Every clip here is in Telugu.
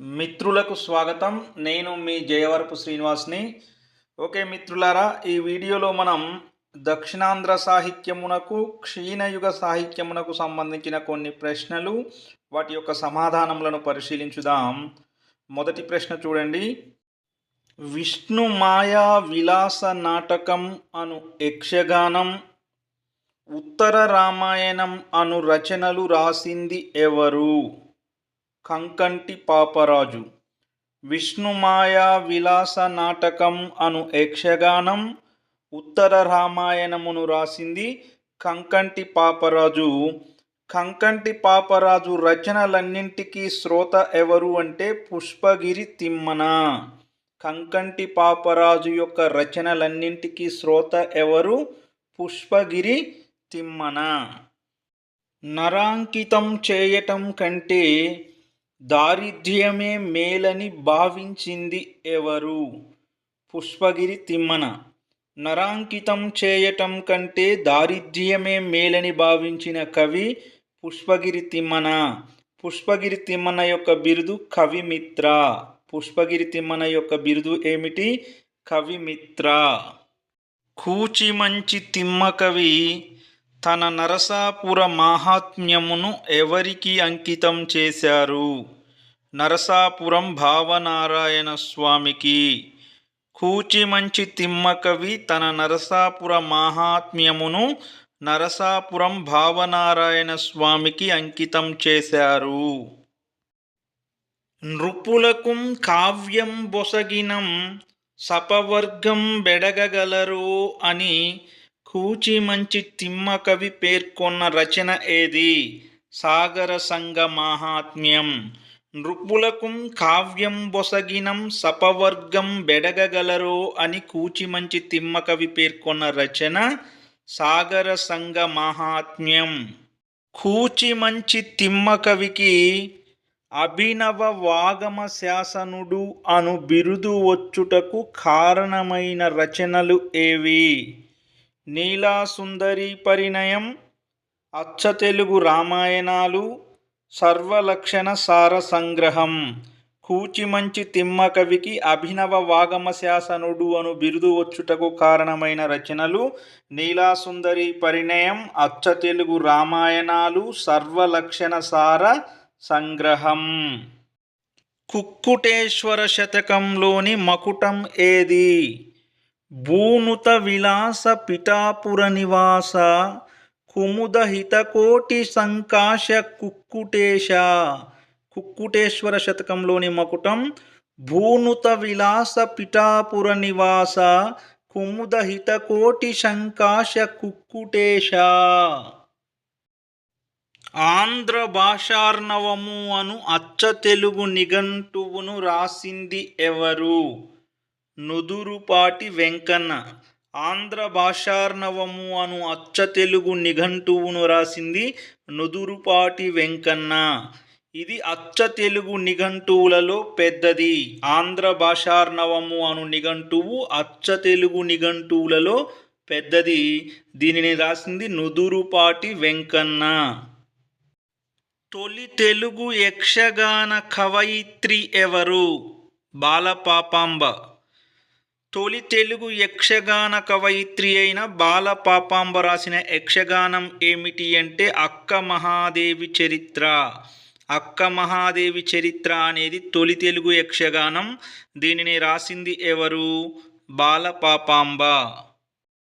మిత్రులకు స్వాగతం. నేను మీ జయవరపు శ్రీనివాస్ని. ఓకే మిత్రులారా ఈ వీడియోలో మనం దక్షిణాంధ్ర సాహిత్యమునకు క్షీణయుగ సాహిత్యమునకు సంబంధించిన కొన్ని ప్రశ్నలు వాటి యొక్క సమాధానములను పరిశీలించుదాం. మొదటి ప్రశ్న చూడండి. విష్ణు మాయా విలాస నాటకం అను యక్షగానం ఉత్తర రామాయణం అను రచనలు రాసింది ఎవరు? కంకంటి పాపరాజు. విష్ణుమాయా విలాస నాటకం అను యక్షగానం ఉత్తర రామాయణమును రాసింది కంకంటి పాపరాజు. కంకంటి పాపరాజు రచనలన్నింటికీ శ్రోత ఎవరు అంటే పుష్పగిరి తిమ్మన. కంకంటి పాపరాజు యొక్క రచనలన్నింటికీ శ్రోత ఎవరు? పుష్పగిరి తిమ్మన. నరాంకితం చేయటం కంటే దారిద్ర్యమే మేలని భావించింది ఎవరు? పుష్పగిరి తిమ్మన. నరాంకితం చేయటం కంటే దారిద్ర్యమే మేలని భావించిన కవి పుష్పగిరి తిమ్మన. పుష్పగిరి తిమ్మన యొక్క బిరుదు కవిమిత్ర. పుష్పగిరి తిమ్మన యొక్క బిరుదు ఏమిటి? కవిమిత్ర. కూచి మంచి తిమ్మ కవి తన నరసాపుర మాహాత్మ్యమును ఎవరికి అంకితం చేశారు? నరసాపురం భావనారాయణ స్వామికి. కూచిమంచి తిమ్మకవి తన నరసాపుర మాహాత్మ్యమును నరసాపురం భావనారాయణ స్వామికి అంకితం చేశారు. నృపులకు కావ్యం బొసగినం సపవర్గం బెడగగలరు అని కూచి మంచి తిమ్మ కవి పేర్కొన్న రచన ఏది? సాగర సంగ మాహాత్మ్యం. నృపులకు కావ్యం బొసగినం సపవర్గం బెడగగలరో అని కూచిమంచి తిమ్మ కవి పేర్కొన్న రచన సాగర సంగ మాహాత్మ్యం. కూచిమంచి తిమ్మ కవికి అభినవ వాగమ శాసనుడు అను బిరుదు వచ్చుటకు కారణమైన రచనలు ఏవి? నీలాసుందరి పరిణయం అచ్చ తెలుగు రామాయణాలు సర్వలక్షణ సార సంగ్రహం. కూచిమంచి తిమ్మ కవికి అభినవ వాగమ శాసనుడు అను బిరుదు వచ్చుటకు కారణమైన రచనలు నీలాసుందరి పరిణయం అచ్చ తెలుగు రామాయణాలు సర్వలక్షణ సార సంగ్రహం. కుక్కుటేశ్వర శతకంలోని మకుటం ఏది? భూనుత విలాస పిఠాపుర నివాస కుముద హితకోటి సంకాశ కుక్కుటేశ. కుక్కుటేశ్వర శతకంలోని మకుటం భూనుత విలాస పిఠాపుర నివాస కుముద హితకోటి సంకాశ కుక్కుటేశ. ఆంధ్ర భాషార్ణవము అను అచ్చ తెలుగు నిఘంటువును రాసింది ఎవరు? నుదురుపాటి వెంకన్న. ఆంధ్ర భాషార్ణవము అను అచ్చ తెలుగు నిఘంటువును రాసింది నుదురుపాటి వెంకన్న. ఇది అచ్చ తెలుగు నిఘంటువులలో పెద్దది. ఆంధ్ర భాషార్ణవము అను నిఘంటువు అచ్చ తెలుగు నిఘంటువులలో పెద్దది. దీనిని రాసింది నుదురుపాటి వెంకన్న. తొలి తెలుగు యక్షగాన కవయిత్రి ఎవరు? బాలపాపాంబ. తొలి తెలుగు యక్షగాన కవయిత్రి అయిన బాలపాపాంబ రాసిన యక్షగానం ఏమిటి అంటే అక్క మహాదేవి చరిత్ర. అక్క మహాదేవి చరిత్ర అనేది తొలి తెలుగు యక్షగానం. దీనిని రాసింది ఎవరు? బాలపాపాంబ.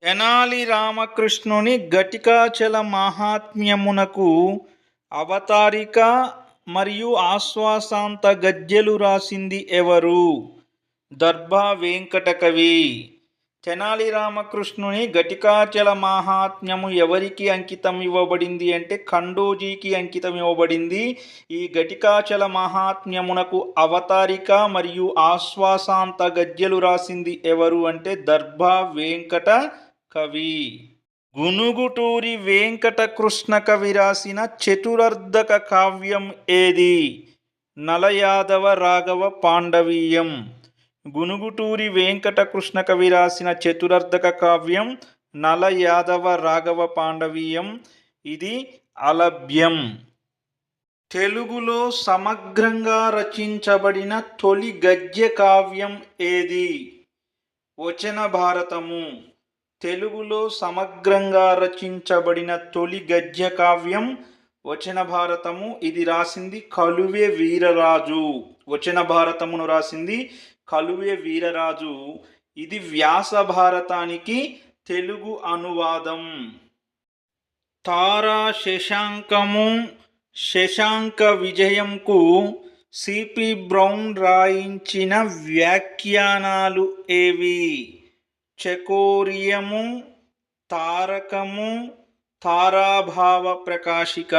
తెనాలి రామకృష్ణుని ఘటికాచల మహాత్మ్యమునకు అవతారిక మరియు ఆశ్వాసాంత గద్యలు రాసింది ఎవరు? దర్భా వెంకటకవి. తెనాలి రామకృష్ణుని ఘటికాచల మాహాత్మ్యము ఎవరికి అంకితం ఇవ్వబడింది అంటే ఖండోజీకి అంకితం ఇవ్వబడింది. ఈ ఘటికాచల మహాత్మ్యమునకు అవతారిక మరియు ఆశ్వాసాంత గద్యలు రాసింది ఎవరు అంటే దర్భా వెంకట కవి గునుగుటూరి వెంకట కృష్ణ కవి రాసిన చతురర్ధక కావ్యం ఏది? నలయాదవ రాఘవ పాండవీయం. గునుగుటూరి వెంకటకృష్ణ కవి రాసిన చతురర్ధక కావ్యం నల యాదవ రాఘవ పాండవీయం. ఇది అలభ్యం. తెలుగులో సమగ్రంగా రచించబడిన తొలి గద్య కావ్యం ఏది? వచన భారతము. తెలుగులో సమగ్రంగా రచించబడిన తొలి గద్య కావ్యం వచన భారతము. ఇది రాసింది కలువే వీరరాజు. వచన భారతమును రాసింది కలువే వీరరాజు ఇది వ్యాస భారతానికి తెలుగు అనువాదం. తారా శశాంకము శశాంక విజయంకు సిపి బ్రౌన్ రాయించిన వ్యాఖ్యానాలు ఏవి? చకోరియము తారకము తారాభావ ప్రకాశిక.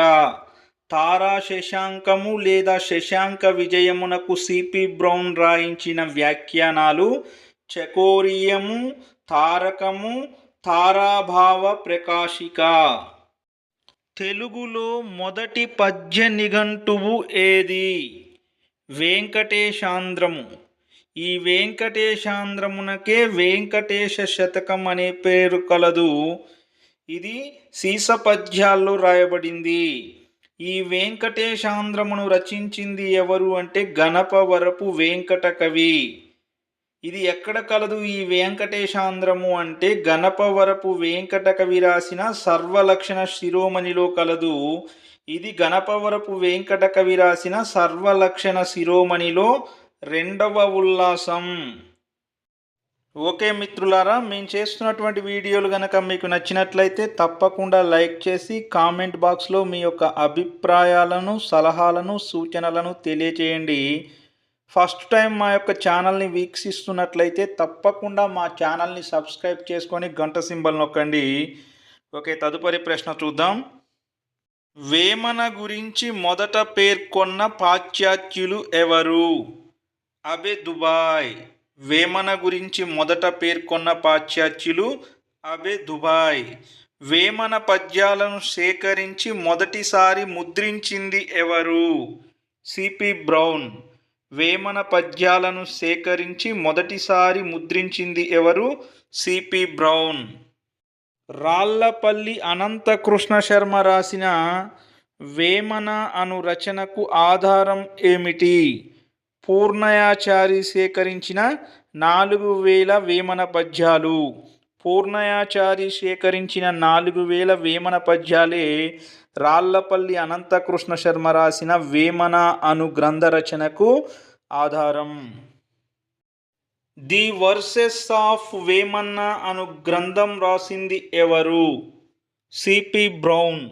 తారా శశాంకము లేదా శశాంక విజయమునకు సిపి బ్రౌన్ రాయించిన వ్యాఖ్యానాలు చకోరియము తారకము తారాభావ ప్రకాశిక. తెలుగులో మొదటి పద్య నిఘంటువు ఏది? వెంకటేశాంధ్రము ఈ వెంకటేశాంధ్రమునకే వెంకటేశ శతకం అనే పేరు కలదు. ఇది సీసపద్యాల్లో రాయబడింది. ఈ వెంకటేశాంధ్రమును రచించింది ఎవరు అంటే గణపవరపు వెంకట కవి ఇది ఎక్కడ కలదు? ఈ వెంకటేశాంధ్రము అంటే గణపవరపు వెంకట కవి రాసిన సర్వలక్షణ శిరోమణిలో కలదు. ఇది గణపవరపు వెంకట కవి రాసిన సర్వలక్షణ శిరోమణిలో రెండవ ఉల్లాసం. ఓకే మిత్రులారా మేము చేస్తున్నటువంటి వీడియోలు కనుక మీకు నచ్చినట్లయితే తప్పకుండా లైక్ చేసి కామెంట్ బాక్స్లో మీ యొక్క అభిప్రాయాలను సలహాలను సూచనలను తెలియచేయండి. ఫస్ట్ టైం మా యొక్క ఛానల్ని వీక్షిస్తున్నట్లయితే తప్పకుండా మా ఛానల్ని సబ్స్క్రైబ్ చేసుకొని గంట సింబల్ నొక్కండి. ఓకే తదుపరి ప్రశ్న చూద్దాం. వేమన గురించి మొదట పేర్కొన్న పాశ్చాత్యులు ఎవరు? అబే దుబాయ్. వేమన గురించి మొదట పేర్కొన్న పాశ్చాత్యులు అబే దుబాయ్. వేమన పద్యాలను సేకరించి మొదటిసారి ముద్రించింది ఎవరు? C P brown. వేమన పద్యాలను సేకరించి మొదటిసారి ముద్రించింది ఎవరు? C P Brown. Rallapalli Anantakrishna Sharma రాసిన వేమన అను రచనకు ఆధారం ఏమిటి? పూర్ణయాచారి సేకరించిన నాలుగు వేల వేమన పద్యాలు. పూర్ణయాచారి సేకరించిన నాలుగు వేల వేమన పద్యాలే రాళ్ళపల్లి అనంతకృష్ణ శర్మ రాసిన వేమన అను గ్రంథ రచనకు ఆధారం. ది వర్సెస్ ఆఫ్ వేమన్న అను గ్రంథం రాసింది ఎవరు? C P Brown.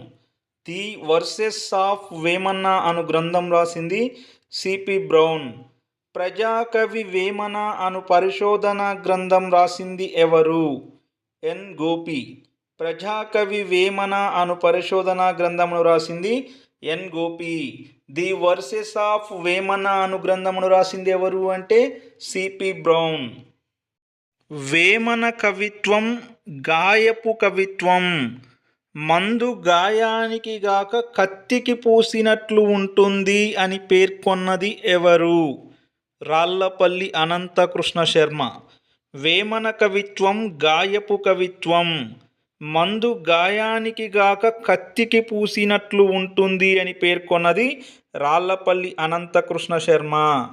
The verses of Vemanna అను గ్రంథం రాసింది సిపి బ్రౌన్. ప్రజాకవి వేమన అను పరిశోధన గ్రంథం రాసింది ఎవరు? ఎన్ గోపి. ప్రజాకవి వేమన అను పరిశోధన గ్రంథమును రాసింది N Gopi. The verses of Vemana అను గ్రంథమును రాసింది ఎవరు అంటే సిపి బ్రౌన్. వేమన కవిత్వం గాయపు కవిత్వం. మందు గాయానికి గాక కత్తికి పూసినట్లు ఉంటుంది అని పేర్కొన్నది ఎవరు? రాళ్ళపల్లి అనంతకృష్ణ శర్మ. వేమన కవిత్వం గాయపు కవిత్వం. మందు గాయానికి గాక కత్తికి పూసినట్లు ఉంటుంది అని పేర్కొన్నది రాళ్ళపల్లి అనంతకృష్ణ శర్మ.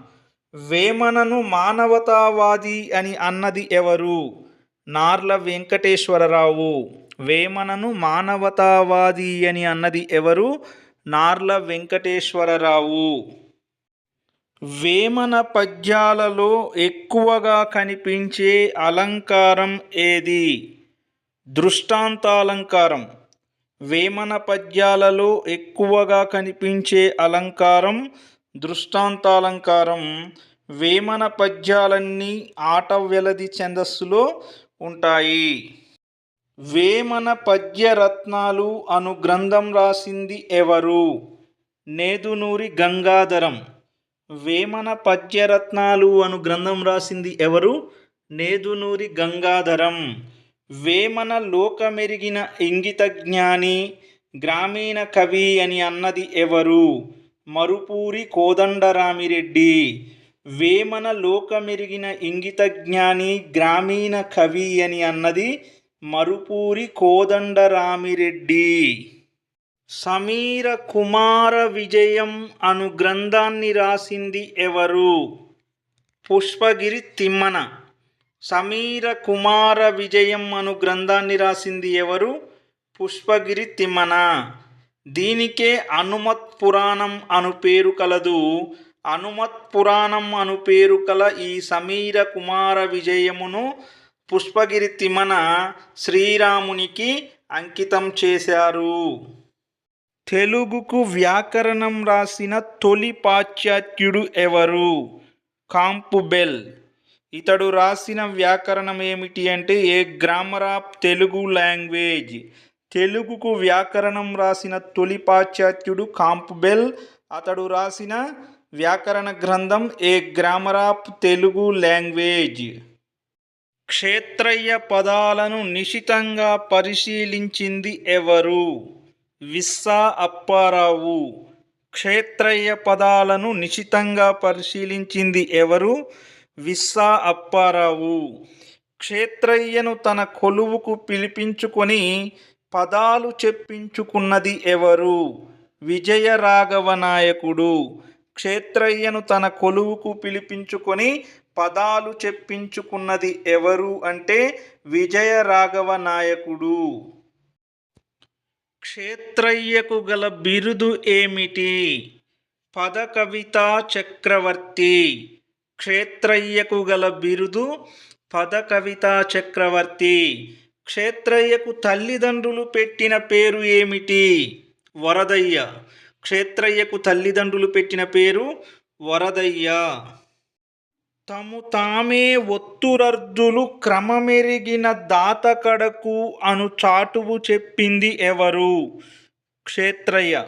వేమనను మానవతావాది అని అన్నది ఎవరు? నార్ల వెంకటేశ్వరరావు. వేమనను మానవతావాది అని అన్నది ఎవరు? నార్ల వెంకటేశ్వరరావు. వేమన పద్యాలలో ఎక్కువగా కనిపించే అలంకారం ఏది? దృష్టాంతాలంకారం. వేమన పద్యాలలో ఎక్కువగా కనిపించే అలంకారం దృష్టాంతాలంకారం. వేమన పద్యాలన్నీ ఆట వెలది ఛందస్సులో ఉంటాయి. వేమన పద్యరత్నాలు అను గ్రంథం రాసింది ఎవరు? నేదునూరి గంగాధరం. వేమన పద్యరత్నాలు అను గ్రంథం రాసింది ఎవరు? నేదునూరి గంగాధరం. వేమన లోకమెరిగిన ఇంగిత జ్ఞాని గ్రామీణ కవి అని అన్నది ఎవరు? మరుపూరి కోదండరామిరెడ్డి. వేమన లోకమెరిగిన ఇంగిత జ్ఞాని గ్రామీణ కవి అని అన్నది మరుపూరి కోదండరామిరెడ్డి. సమీర కుమార విజయం అను గ్రంథాన్ని రాసింది ఎవరు? పుష్పగిరి తిమ్మన. సమీర కుమార విజయం అను గ్రంథాన్ని రాసింది ఎవరు? పుష్పగిరి తిమ్మన. దీనికే అనుమత్ పురాణం అను పేరు కలదు. అనుమత్ పురాణం అను పేరు కల ఈ సమీర కుమార విజయమును పుష్పగిరి తిమ్మన శ్రీరామునికి అంకితం చేశారు. తెలుగుకు వ్యాకరణం రాసిన తొలి పాశ్చాత్యుడు ఎవరు? కాంపుబెల్ ఇతడు రాసిన వ్యాకరణం ఏమిటి అంటే a grammar of Telugu language. తెలుగుకు వ్యాకరణం రాసిన తొలి పాశ్చాత్యుడు కాంపుబెల్ అతడు రాసిన వ్యాకరణ గ్రంథం a grammar of Telugu language. Kshetrayya పదాలను నిశితంగా పరిశీలించింది ఎవరు? విస్సా అప్పారావు. క్షేత్రయ్య పదాలను నిశితంగా పరిశీలించింది ఎవరు? విస్సా అప్పారావు. క్షేత్రయ్యను తన కొలువుకు పిలిపించుకొని పదాలు చెప్పించుకున్నది ఎవరు? విజయరాఘవ నాయకుడు. క్షేత్రయ్యను తన కొలువుకు పిలిపించుకొని పదాలు చెప్పించుకున్నది ఎవరు అంటే విజయరాఘవ నాయకుడు. క్షేత్రయ్యకు గల బిరుదు ఏమిటి? పదకవిత చక్రవర్తి. క్షేత్రయ్యకు గల బిరుదు పదకవిత చక్రవర్తి. క్షేత్రయ్యకు తల్లిదండ్రులు పెట్టిన పేరు ఏమిటి? వరదయ్య. క్షేత్రయ్యకు తల్లిదండ్రులు పెట్టిన పేరు వరదయ్య. తము తామే ఒత్తురర్దులు క్రమమెరిగిన దాతకడకు అను చాటువు చెప్పింది ఎవరు? క్షేత్రయ్య.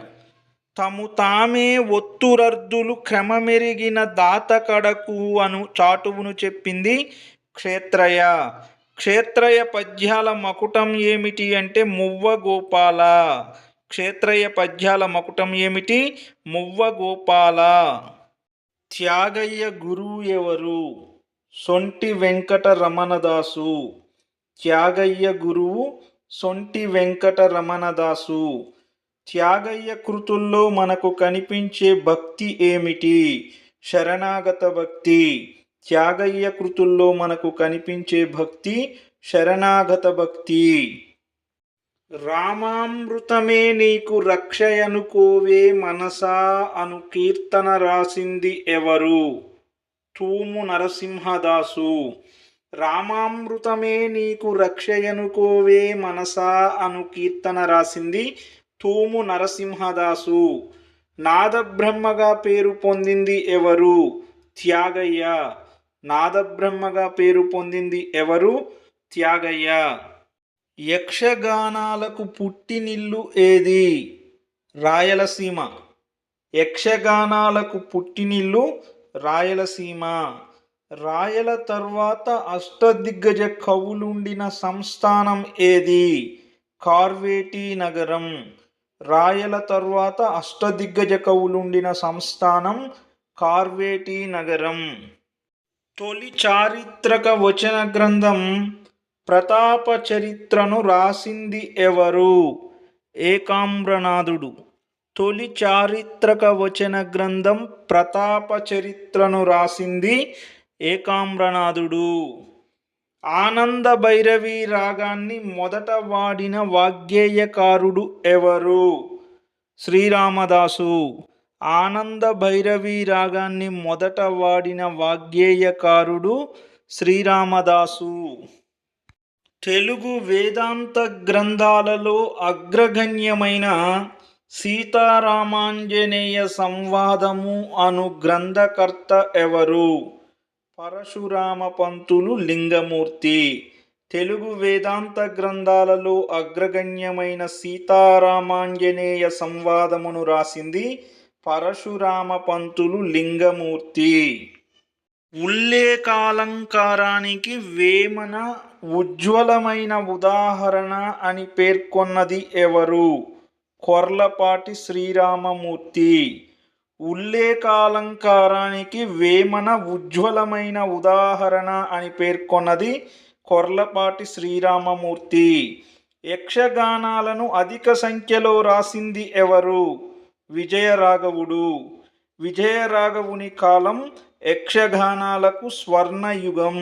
తము తామే ఒత్తురర్దులు క్రమమెరిగిన దాతకడకు అను చాటువును చెప్పింది క్షేత్రయ క్షేత్రయ పద్యాల మకుటం ఏమిటి అంటే మువ్వ గోపాల. క్షేత్రయ పద్యాల మకుటం ఏమిటి? మువ్వ గోపాల. త్యాగయ్య గురువు ఎవరు? సొంటి వెంకట రమణదాసు. త్యాగయ్య గురువు సొంటి వెంకట రమణదాసు. త్యాగయ్య కృతుల్లో మనకు కనిపించే భక్తి ఏమిటి? శరణాగత భక్తి. త్యాగయ్య కృతుల్లో మనకు కనిపించే భక్తి శరణాగత భక్తి. రామామృతమే నీకు రక్షయనుకోవే మనసా అను కీర్తన రాసింది ఎవరు? తూము నరసింహదాసు. రామామృతమే నీకు రక్షయనుకోవే మనసా అను కీర్తన రాసింది తూము నరసింహదాసు. నాదబ్రహ్మగా పేరు పొందింది ఎవరు? త్యాగయ్య. నాదబ్రహ్మగా పేరు పొందింది ఎవరు? త్యాగయ్య. యక్షగానాలకు పుట్టినిల్లు ఏది? రాయలసీమ. యక్షగానాలకు పుట్టినిల్లు రాయలసీమ. రాయల తర్వాత అష్టదిగ్గజ కవులుండిన సంస్థానం ఏది? కార్వేటి నగరం. రాయల తర్వాత అష్టదిగ్గజ కవులుండిన సంస్థానం కార్వేటి నగరం. తొలి చారిత్రక వచన గ్రంథం ప్రతాప చరిత్రను రాసింది ఎవరు? ఏకాంబ్రనాథుడు. తొలి చారిత్రక వచన గ్రంథం ప్రతాప చరిత్రను రాసింది ఏకాంబ్రనాథుడు. ఆనంద భైరవి రాగాన్ని మొదట వాడిన వాగ్గేయకారుడు ఎవరు? శ్రీరామదాసు. ఆనంద భైరవి రాగాన్ని మొదట వాడిన వాగ్గేయకారుడు శ్రీరామదాసు. తెలుగు వేదాంత గ్రంథాలలో అగ్రగణ్యమైన సీతారామాంజనేయ సంవాదము అను గ్రంథకర్త ఎవరు? పరశురామ పంతులు లింగమూర్తి. తెలుగు వేదాంత గ్రంథాలలో అగ్రగణ్యమైన సీతారామాంజనేయ సంవాదమును రాసింది పరశురామ పంతులు లింగమూర్తి. ఉల్లేఖాలంకారానికి వేమన ఉజ్వలమైన ఉదాహరణ అని పేర్కొన్నది ఎవరు? కొర్లపాటి శ్రీరామమూర్తి. ఉల్లేఖాలంకారానికి వేమన ఉజ్వలమైన ఉదాహరణ అని పేర్కొన్నది కొర్లపాటి శ్రీరామమూర్తి. యక్షగానాలను అధిక సంఖ్యలో రాసింది ఎవరు? విజయరాఘవుడు. విజయరాఘవుని కాలం యక్షగానాలకు స్వర్ణయుగం.